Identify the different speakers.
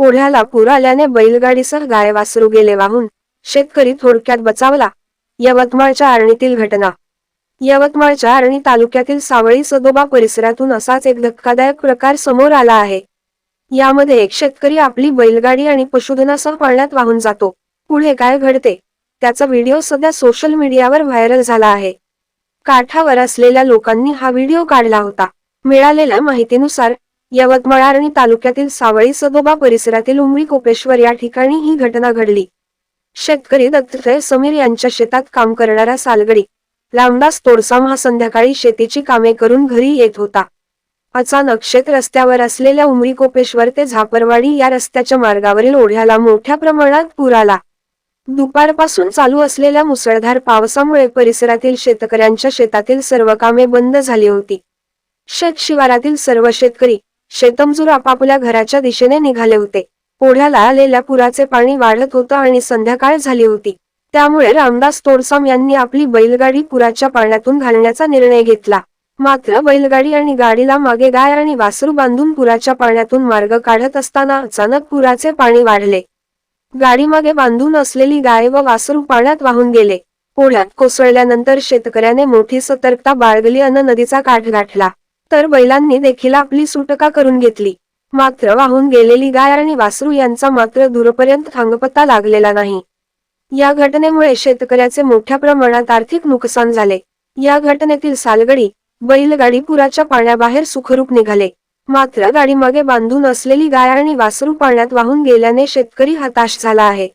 Speaker 1: कोढ्याला पूर आल्याने बैलगाडीसह गाय वासरू गेले वाहून शेतकरी थोडक्यात बचावला. यवतमाळच्या आरणीतील घटना. यवतमाळच्या आरणी तालुक्यातील सावळी सदोबा परिसरातून असाच एक धक्कादायक प्रकार समोर आला आहे. यामध्ये एक शेतकरी आपली बैलगाडी आणि पशुधनासह पाळण्यात वाहून जातो. पुढे काय घडते? त्याचा व्हिडिओ सध्या सोशल मीडियावर व्हायरल झाला आहे. काठावर असलेल्या लोकांनी हा व्हिडिओ काढला होता. मिळालेल्या माहितीनुसार यवतमाळ आणि तालुक्यातील सावळी सदोबा परिसरातील उमरी कोपेश्वर या ठिकाणी ही घटना घडली. शेतकरी दत्तय समीर यांच्या शेतात काम करणारा सालगडी लांबदास तोडसाम हा संध्याकाळी शेतीची कामे करून घरी येत होता. अचानक शेत रस्त्यावर असलेल्या उमरी कोपेश्वर ते झापरवाडी या रस्त्याच्या मार्गावरील ओढ्याला मोठ्या प्रमाणात पूर आला. दुपारपासून चालू असलेल्या मुसळधार पावसामुळे परिसरातील शेतकऱ्यांच्या शेतातील सर्व कामे बंद झाली होती. शेत शिवारातील सर्व शेतकरी शेतमजूर आपापल्या घराच्या दिशेने निघाले होते. पोढ्याला आलेल्या पुराचे पाणी वाढत होतं आणि संध्याकाळ झाली होती. त्यामुळे रामदास तोडसाम यांनी आपली बैलगाडी पुराच्या पाण्यातून घालण्याचा निर्णय घेतला. मात्र बैलगाडी आणि गाडीला मागे गाय आणि वासरू बांधून पुराच्या पाण्यातून मार्ग काढत असताना अचानक पुराचे पाणी वाढले. गाडीमागे बांधून असलेली गाय व वासरू पाण्यात वाहून गेले. पोळ्यात कोसळल्यानंतर शेतकऱ्याने मोठी सतर्कता बाळगली अन नदीचा काठ गाठला. तर बैलांनी देखील आपली सुटका करून घेतली. मात्र वाहून गेलेली गाय आणि वासरू यांचा मात्र दूरपर्यंत थांगपत्ता लागलेला नाही. या घटनेमुळे शेतकऱ्याचे मोठ्या प्रमाणात आर्थिक नुकसान झाले. या घटनेतील सालगडी बैलगाडी पुराच्या पाण्याबाहेर सुखरूप निघाले. मात्र गाडीमागे बांधून असलेली गाय आणि वासरू पाण्यात वाहून गेल्याने शेतकरी हताश झाला आहे.